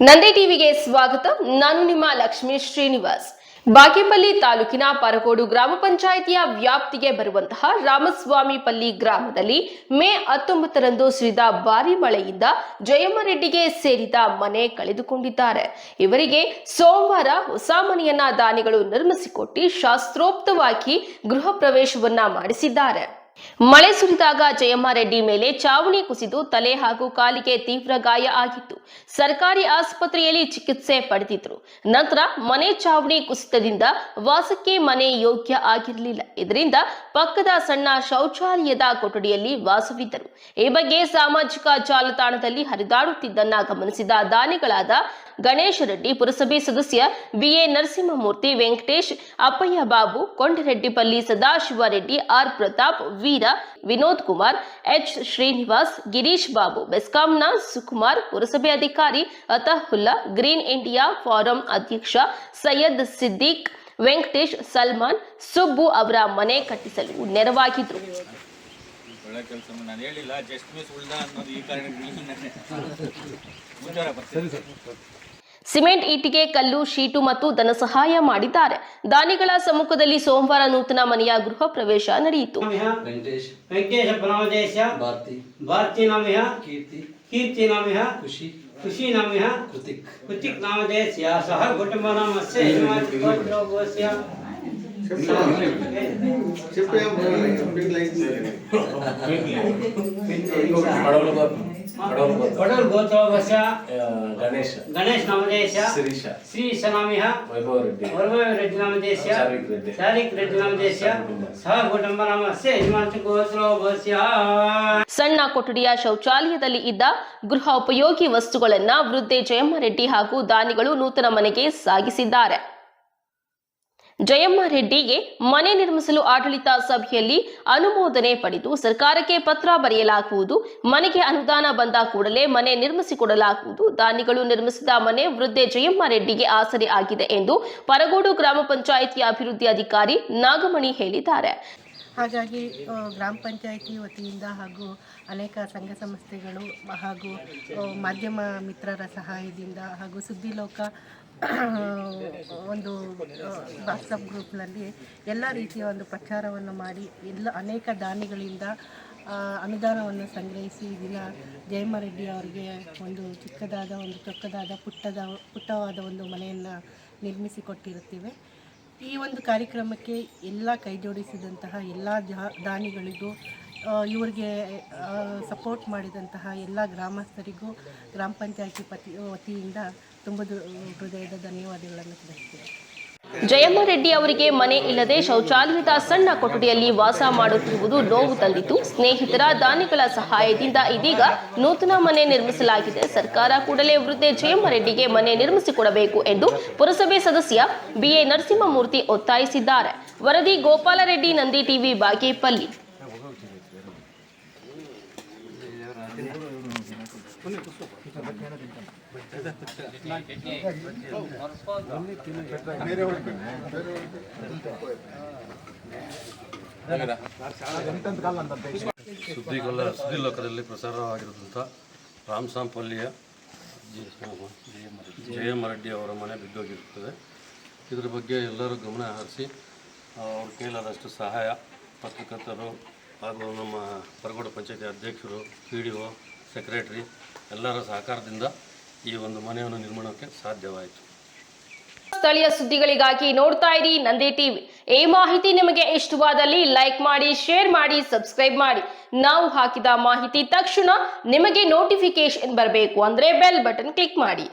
ನಂದಿ ಟಿವಿಗೆ ಸ್ವಾಗತ. ನಾನು ನಿಮ್ಮ ಲಕ್ಷ್ಮೀ ಶ್ರೀನಿವಾಸ್. ಬಾಗೇಪಲ್ಲಿ ತಾಲೂಕಿನ ಪರಕೋಡು ಗ್ರಾಮ ಪಂಚಾಯಿತಿಯ ವ್ಯಾಪ್ತಿಗೆ ಬರುವಂತಹ ರಾಮಸ್ವಾಮಿಪಲ್ಲಿ ಗ್ರಾಮದಲ್ಲಿ ಮೇ ಹತ್ತೊಂಬತ್ತರಂದು ಸುರಿದ ಭಾರಿ ಮಳೆಯಿಂದ ಜಯಮ್ಮರೆಡ್ಡಿಗೆ ಸೇರಿದ ಮನೆ ಕಳೆದುಕೊಂಡಿದ್ದಾರೆ. ಇವರಿಗೆ ಸೋಮವಾರ ಹೊಸ ಮನೆಯನ್ನ ದಾನಿಗಳು ನಿರ್ಮಿಸಿಕೊಟ್ಟು ಶಾಸ್ತ್ರೋಕ್ತವಾಗಿ ಗೃಹ ಪ್ರವೇಶವನ್ನ ಮಾಡಿಸಿದ್ದಾರೆ. ಮಳೆ ಸುರಿದಾಗ ಜಯಮ್ಮ ರೆಡ್ಡಿ ಮೇಲೆ ಚಾವಣಿ ಕುಸಿದು ತಲೆ ಹಾಗೂ ಕಾಲಿಗೆ ತೀವ್ರ ಗಾಯ ಆಗಿತ್ತು. ಸರ್ಕಾರಿ ಆಸ್ಪತ್ರೆಯಲ್ಲಿ ಚಿಕಿತ್ಸೆ ಪಡೆದಿದ್ರು. ನಂತರ ಮನೆ ಚಾವಣಿ ಕುಸಿತದಿಂದ ವಾಸಕ್ಕೆ ಮನೆ ಯೋಗ್ಯ ಆಗಿರಲಿಲ್ಲ. ಇದರಿಂದ ಪಕ್ಕದ ಸಣ್ಣ ಶೌಚಾಲಯದ ಕೊಠಡಿಯಲ್ಲಿ ವಾಸವಿದ್ದರು. ಈ ಬಗ್ಗೆ ಸಾಮಾಜಿಕ ಜಾಲತಾಣದಲ್ಲಿ ಹರಿದಾಡುತ್ತಿದ್ದನ್ನ ಗಮನಿಸಿದ ದಾನಿಗಳಾದ ಗಣೇಶ ರೆಡ್ಡಿ ಪುರಸಭೆ ಸದಸ್ಯ BA Narasimhamurthy Venkatesh Appaiah Babu Kondareddypalli Sadashiva Reddy R Pratap Veera Vinod Kumar H Srinivas Girish Babu ಬೆಸ್ಕಾಂನ Sukumar ಪುರಸಭೆ ಅಧಿಕಾರಿ ಅತಹುಲ್ಲಾ ಗ್ರೀನ್ ಇಂಡಿಯಾ ಫಾರಂ ಅಧ್ಯಕ್ಷ ಸೈಯದ್ ಸಿದ್ದಿಕ್ ವೆಂಕಟೇಶ್ ಸಲ್ಮಾನ್ ಸುಬ್ಬು ಅವರ ಮನೆ ಕಟ್ಟಿಸಲು ನೆರವಾಗಿದ್ರು. ಒಳ್ಳೆ ಕೆಲಸ ನಾನು ಹೇಳಿಲ್ಲ ಸಿಮೆಂಟ್ ಇಟ್ಟಿಗೆ ಕಲ್ಲು ಶೀಟು ಮತ್ತು ಧನಸಹಾಯ ಮಾಡಿದ್ದಾರೆ. ದಾನಿಗಳ ಸಮ್ಮುಖದಲ್ಲಿ ಸೋಮವಾರ ನೂತನ ಮನೆಯ ಗೃಹ ಪ್ರವೇಶ ನಡೆಯಿತು. ಕೀರ್ತಿ. ಖುಷಿ. ಖುಷಿ ಕೃತಿಕ್. ಕೃತಿಕ್ ಸಣ್ಣ ಕೊಠಡಿಯ ಶೌಚಾಲಯದಲ್ಲಿ ಇದ್ದ ಗೃಹ ಉಪಯೋಗಿ ವಸ್ತುಗಳನ್ನ ವೃದ್ಧೆ ಜಯಮ್ಮ ರೆಡ್ಡಿ ಹಾಗೂ ದಾನಿಗಳು ನೂತನ ಮನೆಗೆ ಸಾಗಿಸಿದ್ದಾರೆ. ಜಯಮ್ಮ ರೆಡ್ಡಿಗೆ ಮನೆ ನಿರ್ಮಿಸಲು ಆಡಳಿತ ಸಭೆಯಲ್ಲಿ ಅನುಮೋದನೆ ಪಡೆದು ಸರ್ಕಾರಕ್ಕೆ ಪತ್ರ ಬರೆಯಲಾಗುವುದು. ಮನೆಗೆ ಅನುದಾನ ಬಂದ ಕೂಡಲೇ ಮನೆ ನಿರ್ಮಿಸಿಕೊಡಲಾಗುವುದು. ದಾನಿಗಳು ನಿರ್ಮಿಸಿದ ಮನೆ ವೃದ್ಧೆ ಜಯಮ್ಮ ರೆಡ್ಡಿಗೆ ಆಸರೆ ಆಗಿದೆ ಎಂದು ಪರಗೋಡು ಗ್ರಾಮ ಪಂಚಾಯಿತಿ ಅಭಿವೃದ್ಧಿ ಅಧಿಕಾರಿ ನಾಗಮಣಿ ಹೇಳಿದ್ದಾರೆ. ಹಾಗಾಗಿ ಗ್ರಾಮ ಪಂಚಾಯಿತಿ ವತಿಯಿಂದ ಹಾಗೂ ಅನೇಕ ಸಂಘ ಸಂಸ್ಥೆಗಳು ಹಾಗೂ ಮಾಧ್ಯಮ ಮಿತ್ರರ ಸಹಾಯದಿಂದ ಹಾಗೂ ಸುದ್ದಿಲೋಕ ಒಂದು ವಾಟ್ಸಪ್ ಗ್ರೂಪ್ನಲ್ಲಿ ಎಲ್ಲ ರೀತಿಯ ಒಂದು ಪ್ರಚಾರವನ್ನು ಮಾಡಿ, ಎಲ್ಲ ಅನೇಕ ದಾನಿಗಳಿಂದ ಅನುದಾನವನ್ನು ಸಂಗ್ರಹಿಸಿ ದಿನ ಜಯಮರೆಡ್ಡಿ ಅವರಿಗೆ ಒಂದು ಚಿಕ್ಕದಾದ ಒಂದು ಚೊಕ್ಕದಾದ ಪುಟ್ಟದ, ಪುಟ್ಟವಾದ ಒಂದು ಮನೆಯನ್ನು ನಿರ್ಮಿಸಿಕೊಟ್ಟಿರುತ್ತೇವೆ. ಈ ಒಂದು ಕಾರ್ಯಕ್ರಮಕ್ಕೆ ಎಲ್ಲ ಕೈ ಜೋಡಿಸಿದಂತಹ ಎಲ್ಲ ದಾನಿಗಳಿಗೂ ಇವರಿಗೆ ಸಪೋರ್ಟ್ ಮಾಡಿದಂತಹ ಎಲ್ಲ ಗ್ರಾಮಸ್ಥರಿಗೂ, ಗ್ರಾಮ ಪಂಚಾಯತಿ ಪತಿ, ವತಿಯಿಂದ ತುಂಬ ಹೃದಯದ ಧನ್ಯವಾದಗಳನ್ನು ತಿಳಿಸ್ತೀನಿ. ಜಯಮ್ಮ ರೆಡ್ಡಿ ಅವರಿಗೆ ಮನೆ ಇಲ್ಲದೆ ಶೌಚಾಲಯದ ಸಣ್ಣ ಕೊಠಡಿಯಲ್ಲಿ ವಾಸ ಮಾಡುತ್ತಿರುವುದು ನೋವು ತಂದಿತು ಸ್ನೇಹಿತರ ದಾನಿಗಳ ಸಹಾಯದಿಂದ ಇದೀಗ ನೂತನ ಮನೆ ನಿರ್ಮಿಸಲಾಗಿದೆ. ಸರ್ಕಾರ ಕೂಡಲೇ ವೃದ್ಧೆ ಜಯಮ್ಮ ರೆಡ್ಡಿಗೆ ಮನೆ ನಿರ್ಮಿಸಿಕೊಡಬೇಕು ಎಂದು ಪುರಸಭೆ ಸದಸ್ಯ ಬಿಎ ನರಸಿಂಹಮೂರ್ತಿ ಒತ್ತಾಯಿಸಿದ್ದಾರೆ. ವರದಿ ಗೋಪಾಲರೆಡ್ಡಿ, ನಂದಿ ಟಿವಿ, ಬಾಗೇಪಲ್ಲಿ. ಸುದ್ದಿಗಳ ಲೋಕದಲ್ಲಿ ಪ್ರಸಾರವಾಗಿರುವಂಥ ರಾಮಸಾಂಪಲ್ಲಿಯ ಜಯ ರೆಡ್ಡಿ ಅವರ ಮನೆ ಬಿದ್ದೋಗಿರುತ್ತದೆ. ಇದರ ಬಗ್ಗೆ ಎಲ್ಲರೂ ಗಮನ ಹರಿಸಿ ಅವ್ರ ಕೈಲಾದಷ್ಟು ಸಹಾಯ, ಪತ್ರಕರ್ತರು ಹಾಗೂ ನಮ್ಮ ಪರಗೋಡ ಪಂಚಾಯತಿ ಅಧ್ಯಕ್ಷರು ಪಿ ಡಿ ಒ ಸೆಕ್ರೆಟ್ರಿ ಎಲ್ಲರ ಸಹಕಾರದಿಂದ ಈ ಒಂದು ಮನೆಯನ್ನು ನಿರ್ಮಾಣಕ್ಕೆ ಸಾಧ್ಯವಾಯಿತು. ಸ್ಥಳೀಯ ಸುದ್ದಿಗಳಿಗಾಗಿ ನೋಡ್ತಾ ಇರಿ ನಂದಿ ಟಿವಿ. ಈ ಮಾಹಿತಿ ನಿಮಗೆ ಇಷ್ಟವಾದಲ್ಲಿ ಲೈಕ್ ಮಾಡಿ, ಶೇರ್ ಮಾಡಿ, ಸಬ್ಸ್ಕ್ರೈಬ್ ಮಾಡಿ. ನಾವು ಹಾಕಿದ ಮಾಹಿತಿ ತಕ್ಷಣ ನಿಮಗೆ ನೋಟಿಫಿಕೇಶನ್ ಬರಬೇಕು ಅಂದ್ರೆ ಬೆಲ್ ಬಟನ್ ಕ್ಲಿಕ್ ಮಾಡಿ.